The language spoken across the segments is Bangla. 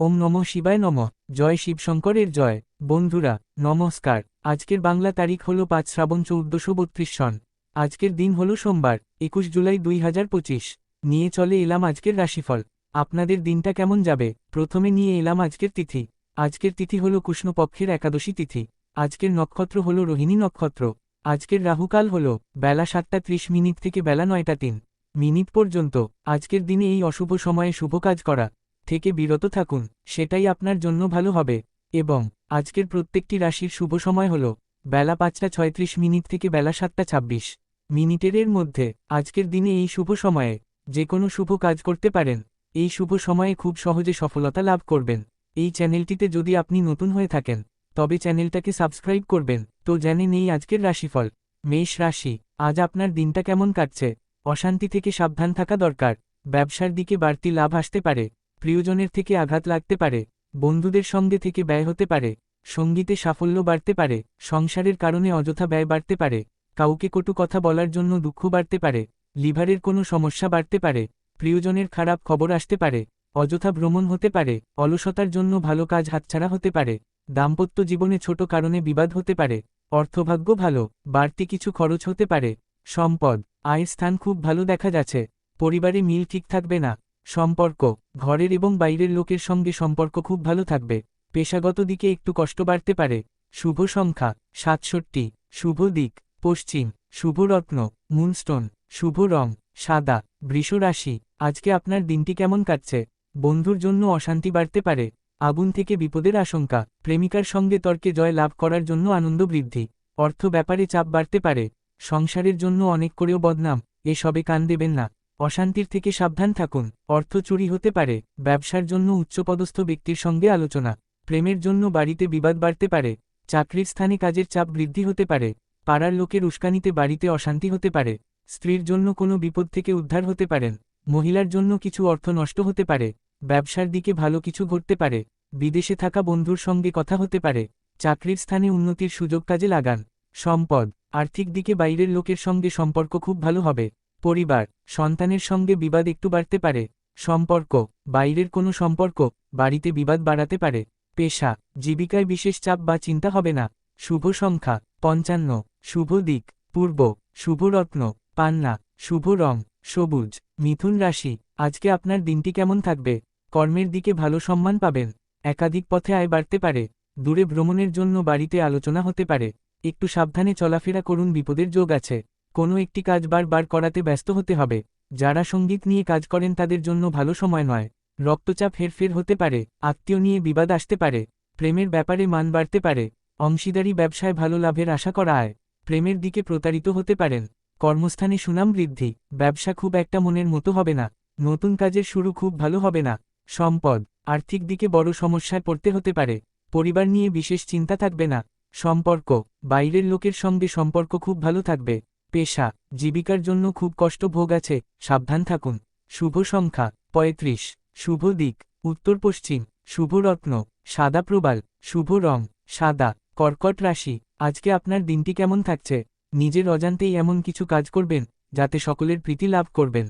ওম নম শিবায় নম। জয় শিবশঙ্করের জয়। বন্ধুরা, নমস্কার। আজকের বাংলা তারিখ হল পাঁচ শ্রাবণ চৌদ্দশো বত্রিশ সন। আজকের দিন হল সোমবার, একুশ জুলাই দুই হাজার পঁচিশ। নিয়ে চলে এলাম আজকের রাশিফল। আপনাদের দিনটা কেমন যাবে? প্রথমে নিয়ে এলাম আজকের তিথি। আজকের তিথি হল কৃষ্ণপক্ষের একাদশী তিথি। আজকের নক্ষত্র হল রোহিণী নক্ষত্র। আজকের রাহুকাল হল বেলা সাতটা ত্রিশ মিনিট থেকে বেলা নয়টা তিন মিনিট পর্যন্ত। আজকের দিনে এই অশুভ সময়ে শুভ কাজ করা। থেকে বিরত থাকুন, সেটাই আপনার জন্য ভালো হবে। এবং আজকের প্রত্যেকটি রাশির শুভ সময় হল বেলা পাঁচটা ছয়ত্রিশ মিনিট থেকে বেলা সাতটা ছাব্বিশ মিনিটের মধ্যে। আজকের দিনে এই শুভ সময়ে যে কোনো শুভ কাজ করতে পারেন। এই শুভ সময়ে খুব সহজে সফলতা লাভ করবেন। এই চ্যানেলটিতে যদি আপনি নতুন হয়ে থাকেন, তবে চ্যানেলটাকে সাবস্ক্রাইব করবেন। তো জেনে নেই আজকের রাশিফল। মেষ রাশি, আজ আপনার দিনটা কেমন কাটছে? অশান্তি থেকে সাবধান থাকা দরকার। ব্যবসার দিকে বাড়তি লাভ আসতে পারে। প্রিয়জনের থেকে আঘাত লাগতে পারে, বন্ধুদের সঙ্গে থেকে ব্যয় হতে পারে, সঙ্গীতে সাফল্য বাড়তে পারে, সংসারের কারণে অযথা ব্যয় বাড়তে পারে, কাউকে কটু কথা বলার জন্য দুঃখ বাড়তে পারে, লিভারের কোনো সমস্যা বাড়তে পারে, প্রিয়জনের খারাপ খবর আসতে পারে, অযথা ভ্রমণ হতে পারে, অলসতার জন্য ভালো কাজ হাতছাড়া হতে পারে, দাম্পত্য জীবনে ছোট কারণে বিবাদ হতে পারে, অর্থভাগ্য ভালো, বাড়তি কিছু খরচ হতে পারে, সম্পদ, আয়ের স্থান খুব ভালো দেখা যাচ্ছে, পরিবারে মিল ঠিক থাকবে না। সম্পর্ক, ঘরের এবং বাইরের লোকের সঙ্গে সম্পর্ক খুব ভালো থাকবে। পেশাগত দিকে একটু কষ্ট বাড়তে পারে। শুভ সংখ্যা, সাতষট্টি। শুভ দিক, পশ্চিম। শুভ রত্ন, মুনস্টোন। শুভ রং, সাদা। বৃষ রাশি, আজকে আপনার দিনটি কেমন কাটছে? বন্ধুর জন্য অশান্তি বাড়তে পারে। আগুন থেকে বিপদের আশঙ্কা। প্রেমিকার সঙ্গে তর্কে জয় লাভ করার জন্য আনন্দ বৃদ্ধি। অর্থ ব্যাপারে চাপ বাড়তে পারে। সংসারের জন্য অনেক করেও বদনাম। এসবে কান দেবেন না। অশান্তির থেকে সাবধান থাকুন। অর্থ চুরি হতে পারে, ব্যবসার জন্য উচ্চপদস্থ ব্যক্তির সঙ্গে আলোচনা, প্রেমের জন্য বাড়িতে বিবাদ বাড়তে পারে, চাকরির স্থানে কাজের চাপ বৃদ্ধি হতে পারে, পাড়ার লোকের উস্কানিতে বাড়িতে অশান্তি হতে পারে, স্ত্রীর জন্য কোনো বিপদ থেকে উদ্ধার হতে পারেন, মহিলার জন্য কিছু অর্থ নষ্ট হতে পারে, ব্যবসার দিকে ভালো কিছু ঘটতে পারে, বিদেশে থাকা বন্ধুর সঙ্গে কথা হতে পারে, চাকরির স্থানে উন্নতির সুযোগ কাজে লাগান, সম্পদ, আর্থিক দিকে বাইরের লোকের সঙ্গে সম্পর্ক খুব ভালো হবে। পরিবার, সন্তানের সঙ্গে বিবাদ একটু বাড়তে পারে, সম্পর্ক, বাইরের কোনো সম্পর্ক, বাড়িতে বিবাদ বাড়াতে পারে, পেশা, জীবিকায় বিশেষ চাপ বা চিন্তা হবে না, শুভ সংখ্যা, পঞ্চান্ন, শুভ দিক, পূর্ব, শুভ রত্ন, পান্না, শুভ রং, সবুজ, মিথুন রাশি, আজকে আপনার দিনটি কেমন থাকবে, কর্মের দিকে ভালো সম্মান পাবেন, একাধিক পথে আয় বাড়তে পারে, দূরে ভ্রমণের জন্য বাড়িতে আলোচনা হতে পারে, একটু সাবধানে চলাফেরা করুন বিপদের যোগ আছে। কোনো একটি কাজ বারবার করাতে ব্যস্ত হতে হবে। যারা সংগীত নিয়ে কাজ করেন তাদের জন্য ভালো সময় নয়। রক্তচাপ হেরফের হতে পারে, আত্মীয় নিয়ে বিবাদ আসতে পারে, প্রেমের ব্যাপারে মান বাড়তে পারে, অংশীদারি ব্যবসায় ভালো লাভের আশা করা আয়, প্রেমের দিকে প্রতারিত হতে পারেন, কর্মস্থানে সুনাম বৃদ্ধি, ব্যবসা খুব একটা মনের মতো হবে না, নতুন কাজের শুরু খুব ভালো হবে না, সম্পদ, আর্থিক দিকে বড় সমস্যায় পড়তে হতে পারে, পরিবার নিয়ে বিশেষ চিন্তা থাকবে না, সম্পর্ক, বাইরের লোকের সঙ্গে সম্পর্ক খুব ভালো থাকবে। পেশা, জীবিকার জন্য খুব কষ্ট ভোগ আছে, সাবধান থাকুন। শুভ সংখ্যা, পঁয়ত্রিশ। শুভ দিক, উত্তর পশ্চিম। শুভ রত্ন, সাদা প্রবাল। শুভ রং, সাদা। কর্কট রাশি, আজকে আপনার দিনটি কেমন থাকছে? নিজের অজান্তেই এমন কিছু কাজ করবেন, যাতে সকলের প্রীতি লাভ করবেন।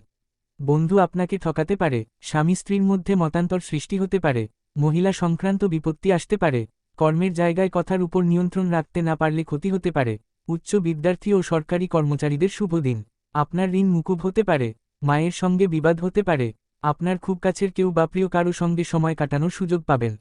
বন্ধু আপনাকে ঠকাতে পারে, স্বামী স্ত্রীর মধ্যে মতান্তর সৃষ্টি হতে পারে, মহিলা সংক্রান্ত বিপত্তি আসতে পারে, কর্মের জায়গায় কথার উপর নিয়ন্ত্রণ রাখতে না পারলে ক্ষতি হতে পারে। উচ্চ বিদ্যার্থী ও সরকারি কর্মচারীদের শুভ দিন। আপনার ঋণ মুকুব হতে পারে, মায়ের সঙ্গে বিবাদ হতে পারে, আপনার খুব কাছের কেউ বা প্রিয় কারও সঙ্গে সময় কাটানোর সুযোগ পাবেন।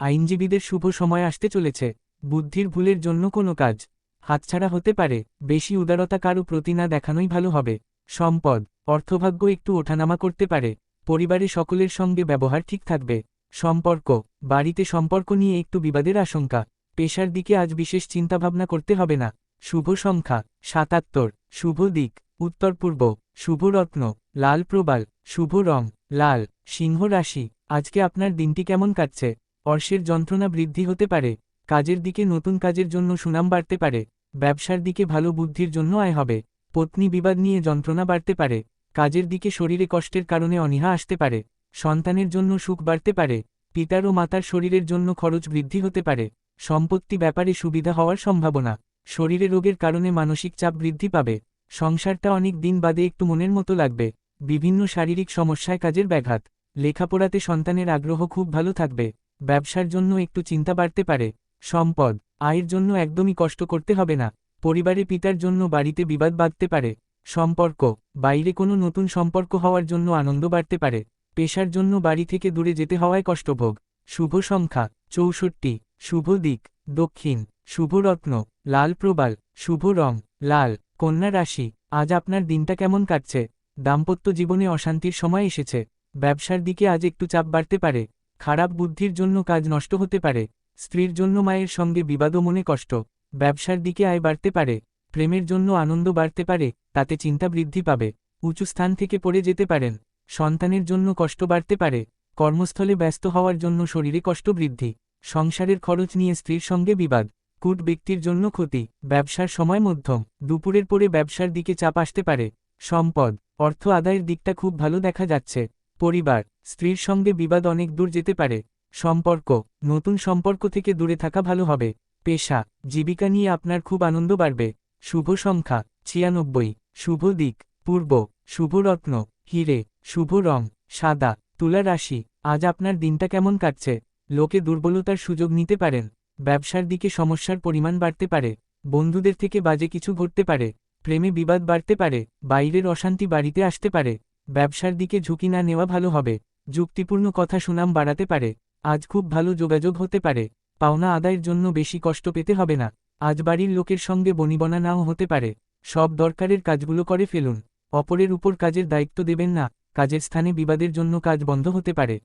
আইনজীবীদের শুভ সময় আসতে চলেছে, বুদ্ধির ভুলের জন্য কোনো কাজ। হাতছাড়া হতে পারে, বেশি উদারতা কারও প্রতি না দেখানোই ভালো হবে। সম্পদ, অর্থভাগ্য একটু ওঠানামা করতে পারে, পরিবারে সকলের সঙ্গে ব্যবহার ঠিক থাকবে। সম্পর্ক, বাড়িতে সম্পর্ক নিয়ে একটু বিবাদের আশঙ্কা। পেশার দিকে আজ বিশেষ চিন্তাভাবনা করতে হবে না। শুভ সংখ্যা, সাতাত্তর, শুভ দিক, উত্তর পূর্ব, শুভ রত্ন, লাল প্রবাল, শুভ রং, লাল, সিংহ রাশি। আজকে আপনার দিনটি কেমন কাটছে? অর্শের যন্ত্রণা বৃদ্ধি হতে পারে, কাজের দিকে নতুন কাজের জন্য সুনাম বাড়তে পারে, ব্যবসার দিকে ভালো বুদ্ধির জন্য আয় হবে, পত্নী বিবাদ নিয়ে যন্ত্রণা বাড়তে পারে, কাজের দিকে শরীরে কষ্টের কারণে অনীহা আসতে পারে, সন্তানের জন্য সুখ বাড়তে পারে, পিতার ও মাতার শরীরের জন্য খরচ বৃদ্ধি হতে পারে, সম্পত্তি ব্যাপারে সুবিধা হওয়ার সম্ভাবনা। শরীরে রোগের কারণে মানসিক চাপ বৃদ্ধি পাবে, সংসারটা অনেক দিন বাদে একটু মনের মতো লাগবে, বিভিন্ন শারীরিক সমস্যায় কাজের ব্যাঘাত, লেখাপড়াতে সন্তানের আগ্রহ খুব ভালো থাকবে, ব্যবসার জন্য একটু চিন্তা বাড়তে পারে, সম্পদ, আয়ের জন্য একদমই কষ্ট করতে হবে না, পরিবারে পিতার জন্য বাড়িতে বিবাদ বাঁধতে পারে, সম্পর্ক, বাইরে কোনো নতুন সম্পর্ক হওয়ার জন্য আনন্দ বাড়তে পারে, পেশার জন্য বাড়ি থেকে দূরে যেতে হওয়ায় কষ্টভোগ, শুভ সংখ্যা, চৌষট্টি, শুভ দিক, দক্ষিণ, শুভ রত্ন লাল প্রবাল, শুভ রং, লাল, কন্যা রাশি, আজ আপনার দিনটা কেমন কাটছে? দাম্পত্য জীবনে অশান্তির সময় এসেছে। ব্যবসার দিকে আজ একটু চাপ বাড়তে পারে। খারাপ বুদ্ধির জন্য কাজ নষ্ট হতে পারে। স্ত্রীর জন্য মায়ের সঙ্গে বিবাদও মনে কষ্ট। ব্যবসার দিকে আয় বাড়তে পারে। প্রেমের জন্য আনন্দ বাড়তে পারে, তাতে চিন্তা বৃদ্ধি পাবে। উঁচু স্থান থেকে পড়ে যেতে পারেন। সন্তানের জন্য কষ্ট বাড়তে পারে। কর্মস্থলে ব্যস্ত হওয়ার জন্য শরীরে কষ্ট বৃদ্ধি। সংসারের খরচ নিয়ে স্ত্রীর সঙ্গে বিবাদ। কুট ব্যক্তির জন্য ক্ষতি, ব্যবসার সময় মধ্যম, দুপুরের পরে ব্যবসার দিকে চাপ আসতে পারে, সম্পদ, অর্থ আদায়ের দিকটা খুব ভালো দেখা যাচ্ছে, পরিবার, স্ত্রীর সঙ্গে বিবাদ অনেক দূর যেতে পারে, সম্পর্ক, নতুন সম্পর্ক থেকে দূরে থাকা ভালো হবে, পেশা, জীবিকা নিয়ে আপনার খুব আনন্দ বাড়বে, শুভ সংখ্যা, ছিয়ানব্বই, শুভ দিক, পূর্ব, শুভ রত্ন, হিরে, শুভ রং, সাদা, তুলা রাশি, আজ আপনার দিনটা কেমন কাটছে, লোকে দুর্বলতার সুযোগ নিতে পারেন। ব্যবসার দিকে সমস্যার পরিমাণ বাড়তে পারে, বন্ধুদের থেকে বাজে কিছু ঘটতে পারে, প্রেমে বিবাদ বাড়তে পারে, বাইরের অশান্তি বাড়িতে আসতে পারে, ব্যবসার দিকে ঝুঁকি না নেওয়া ভালো হবে, যুক্তিপূর্ণ কথা সুনাম বাড়াতে পারে, আজ খুব ভালো যোগাযোগ হতে পারে, পাওনা আদায়ের জন্য বেশি কষ্ট পেতে হবে না, আজ বাড়ির লোকের সঙ্গে বনিবনা নাও হতে পারে, সব দরকারের কাজগুলো করে ফেলুন, অপরের উপর কাজের দায়িত্ব দেবেন না, কাজের স্থানে বিবাদের জন্য কাজ বন্ধ হতে পারে।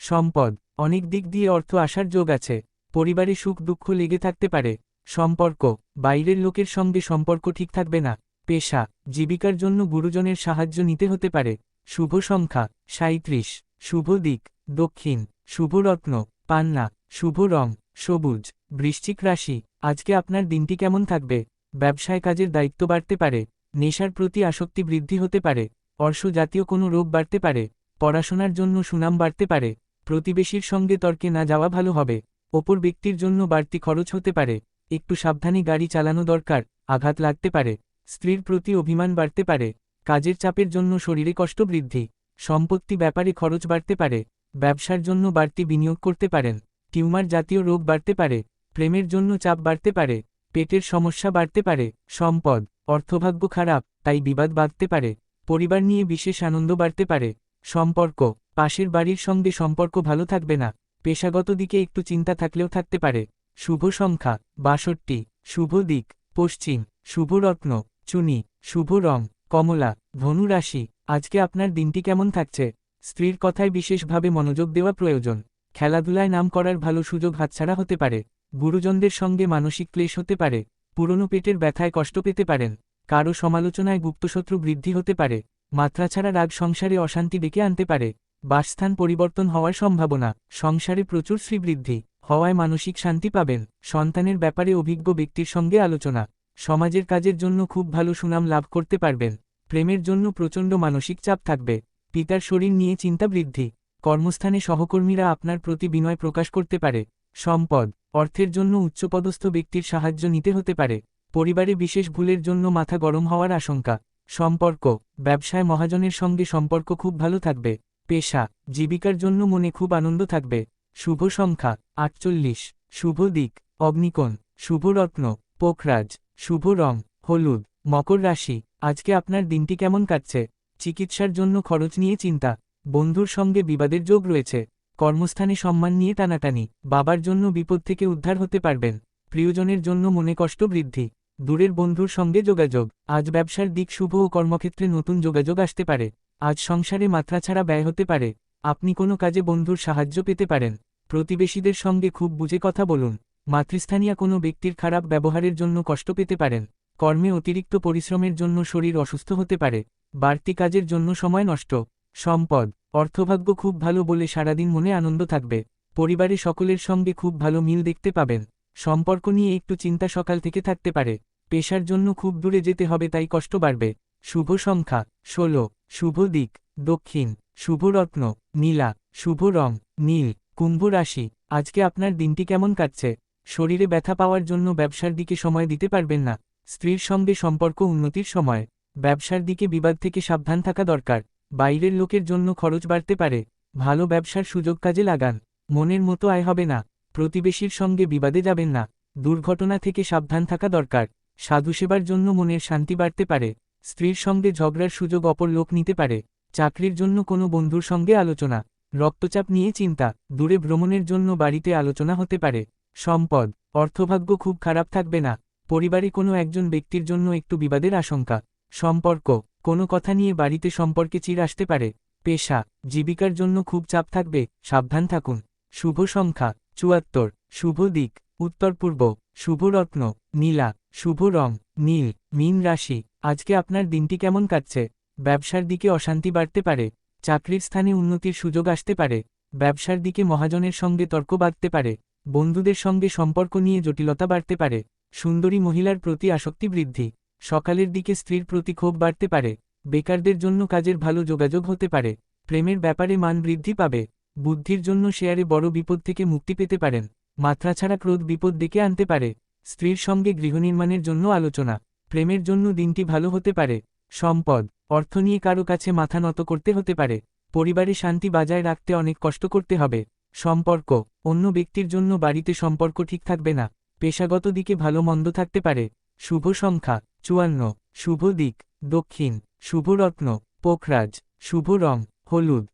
সম্পদ, অনেক দিক দিয়ে অর্থ আসার যোগ আছে পরিবারে সুখ দুঃখ লেগে থাকতে পারে, সম্পর্ক, বাইরের লোকের সঙ্গে সম্পর্ক ঠিক থাকবে না, পেশা, জীবিকার জন্য গুরুজনের সাহায্য নিতে হতে পারে, শুভ সংখ্যা সাঁত্রিশ শুভ দিক, দক্ষিণ, শুভ রত্ন, পান্না, শুভ রং, সবুজ, বৃশ্চিক রাশি, আজকে আপনার দিনটি কেমন থাকবে, ব্যবসায় কাজের দায়িত্ব বাড়তে পারে, নেশার প্রতি আসক্তি বৃদ্ধি হতে পারে, অর্শ জাতীয় কোনো রোগ বাড়তে পারে, পড়াশোনার জন্য সুনাম বাড়তে পারে, প্রতিবেশীর সঙ্গে তর্কে না যাওয়া ভালো হবে। ওপর ব্যক্তির জন্য বাড়তি খরচ হতে পারে, একটু সাবধানে গাড়ি চালানো দরকার, আঘাত লাগতে পারে, স্ত্রীর প্রতি অভিমান বাড়তে পারে, কাজের চাপের জন্য শরীরে কষ্ট বৃদ্ধি, সম্পত্তি ব্যাপারে খরচ বাড়তে পারে, ব্যবসার জন্য বাড়তি বিনিয়োগ করতে পারেন, টিউমার জাতীয় রোগ বাড়তে পারে, প্রেমের জন্য চাপ বাড়তে পারে, পেটের সমস্যা বাড়তে পারে, সম্পদ, অর্থভাগ্য খারাপ, তাই বিবাদ বাঁধতে পারে, পরিবার নিয়ে বিশেষ আনন্দ বাড়তে পারে, সম্পর্ক, পাশের বাড়ির সঙ্গে সম্পর্ক ভালো থাকবে না। পেশাগত দিকে একটু চিন্তা থাকলেও থাকতে পারে। শুভ সংখ্যা, বাষট্টি। শুভ দিক, পশ্চিম। শুভ রত্ন, চুনি। শুভ রং, কমলা। ধনু রাশি, আজকে আপনার দিনটি কেমন থাকছে? স্ত্রীর কথায় বিশেষভাবে মনোযোগ দেওয়া প্রয়োজন। খেলাধুলায় নাম করার ভালো সুযোগ হাতছাড়া হতে পারে। গুরুজনদের সঙ্গে মানসিক ক্লেশ হতে পারে। পুরনো পেটের ব্যথায় কষ্ট পেতে পারেন। কারও সমালোচনায় গুপ্তশত্রু বৃদ্ধি হতে পারে। মাত্রা ছাড়া রাগ সংসারে অশান্তি ডেকে আনতে পারে। বাসস্থান পরিবর্তন হওয়ার সম্ভাবনা, সংসারে প্রচুর শ্রীবৃদ্ধি, হওয়ায় মানসিক শান্তি পাবেন, সন্তানের ব্যাপারে অভিজ্ঞ ব্যক্তির সঙ্গে আলোচনা, সমাজের কাজের জন্য খুব ভালো সুনাম লাভ করতে পারবেন, প্রেমের জন্য প্রচণ্ড মানসিক চাপ থাকবে, পিতার শরীর নিয়ে চিন্তা বৃদ্ধি, কর্মস্থানে সহকর্মীরা আপনার প্রতি বিনয় প্রকাশ করতে পারে, সম্পদ, অর্থের জন্য উচ্চপদস্থ ব্যক্তির সাহায্য নিতে হতে পারে, পরিবারে বিশেষ ভুলের জন্য মাথা গরম হওয়ার আশঙ্কা, সম্পর্ক, ব্যবসায় মহাজনের সঙ্গে সম্পর্ক খুব ভালো থাকবে। পেশা, জীবিকার জন্য মনে খুব আনন্দ থাকবে। শুভ সংখ্যা, আটচল্লিশ। শুভ দিক, অগ্নিকোণ। শুভরত্ন পোখরাজ। শুভ রং, হলুদ। মকর রাশি, আজকে আপনার দিনটি কেমন কাটছে? চিকিৎসার জন্য খরচ নিয়ে চিন্তা। বন্ধুর সঙ্গে বিবাদের যোগ রয়েছে। কর্মস্থানে সম্মান নিয়ে টানাটানি। বাবার জন্য বিপদ থেকে উদ্ধার হতে পারবেন। প্রিয়জনের জন্য মনে কষ্ট বৃদ্ধি। দূরের বন্ধুর সঙ্গে যোগাযোগ। আজ ব্যবসার দিক শুভ ও কর্মক্ষেত্রে নতুন যোগাযোগ আসতে পারে। আজ সংসারে মাত্রা ছাড়া ব্যয় হতে পারে, আপনি কোনো কাজে বন্ধুর সাহায্য পেতে পারেন। প্রতিবেশীদের সঙ্গে খুব বুঝে কথা বলুন, মাতৃস্থানীয় কোনো ব্যক্তির খারাপ ব্যবহারের জন্য কষ্ট পেতে পারেন, কর্মে অতিরিক্ত পরিশ্রমের জন্য শরীর অসুস্থ হতে পারে, বাড়তি কাজের জন্য সময় নষ্ট, সম্পদ, অর্থভাগ্য খুব ভালো বলে সারাদিন মনে আনন্দ থাকবে, পরিবারে সকলের সঙ্গে খুব ভালো মিল দেখতে পাবেন, সম্পর্ক নিয়ে একটু চিন্তা সকাল থেকে থাকতে পারে, পেশার জন্য খুব দূরে যেতে হবে তাই কষ্ট বাড়বে। শুভ সংখ্যা, ষোলো, শুভ দিক, দক্ষিণ, শুভ রত্ন, নীলা, শুভ রং, নীল, কুম্ভ রাশি। আজকে আপনার দিনটি কেমন কাটছে? শরীরে ব্যথা পাওয়ার জন্য ব্যবসার দিকে সময় দিতে পারবেন না। স্ত্রীর সঙ্গে সম্পর্ক উন্নতির সময়। ব্যবসার দিকে বিবাদ থেকে সাবধান থাকা দরকার। বাইরের লোকের জন্য খরচ বাড়তে পারে। ভালো ব্যবসার সুযোগ কাজে লাগান। মনের মতো আয় হবে না। প্রতিবেশীর সঙ্গে বিবাদে যাবেন না। দুর্ঘটনা থেকে সাবধান থাকা দরকার। সাধু সেবার জন্য মনের শান্তি বাড়তে পারে। স্ত্রীর সঙ্গে ঝগড়ার সুযোগ অপর লোক নিতে পারে, চাকরির জন্য কোনো বন্ধুর সঙ্গে আলোচনা, রক্তচাপ নিয়ে চিন্তা, দূরে ভ্রমণের জন্য বাড়িতে আলোচনা হতে পারে, সম্পদ, অর্থভাগ্য খুব খারাপ থাকবে না, পরিবারে কোনো একজন ব্যক্তির জন্য একটু বিবাদের আশঙ্কা, সম্পর্ক, কোনো কথা নিয়ে বাড়িতে সম্পর্কে চির আসতে পারে, পেশা, জীবিকার জন্য খুব চাপ থাকবে, সাবধান থাকুন, শুভ সংখ্যা, চুয়াত্তর, শুভ দিক, উত্তর পূর্ব, শুভ রত্ন, নীলা, শুভ রং, নীল, মীন রাশি। আজকে আপনার দিনটি কেমন কাটছে? ব্যবসার দিকে অশান্তি বাড়তে পারে, চাকরির স্থানে উন্নতির সুযোগ আসতে পারে, ব্যবসার দিকে মহাজনের সঙ্গে তর্ক বাঁধতে পারে, বন্ধুদের সঙ্গে সম্পর্ক নিয়ে জটিলতা বাড়তে পারে, সুন্দরী মহিলার প্রতি আসক্তি বৃদ্ধি, সকালের দিকে স্ত্রীর প্রতি ক্ষোভ বাড়তে পারে, বেকারদের জন্য কাজের ভালো যোগাযোগ হতে পারে, প্রেমের ব্যাপারে মান বৃদ্ধি পাবে, বুদ্ধির জন্য শেয়ারে বড় বিপদ থেকে মুক্তি পেতে পারেন, মাত্রা ছাড়া ক্রোধ বিপদ ডেকে আনতে পারে, স্ত্রীর সঙ্গে গৃহনির্মাণের জন্য আলোচনা। প্রেমের জন্য দিনটি ভালো হতে পারে, সম্পদ, অর্থ নিয়ে কারও কাছে মাথা নত করতে হতে পারে, পরিবারে শান্তি বজায় রাখতে অনেক কষ্ট করতে হবে, সম্পর্ক, অন্য ব্যক্তির জন্য বাড়িতে সম্পর্ক ঠিক থাকবে না, পেশাগত দিকে ভালো মন্দ থাকতে পারে, শুভ সংখ্যা, চুয়ান্ন, শুভ দিক, দক্ষিণ, শুভ রত্ন, পোখরাজ, শুভ রং, হলুদ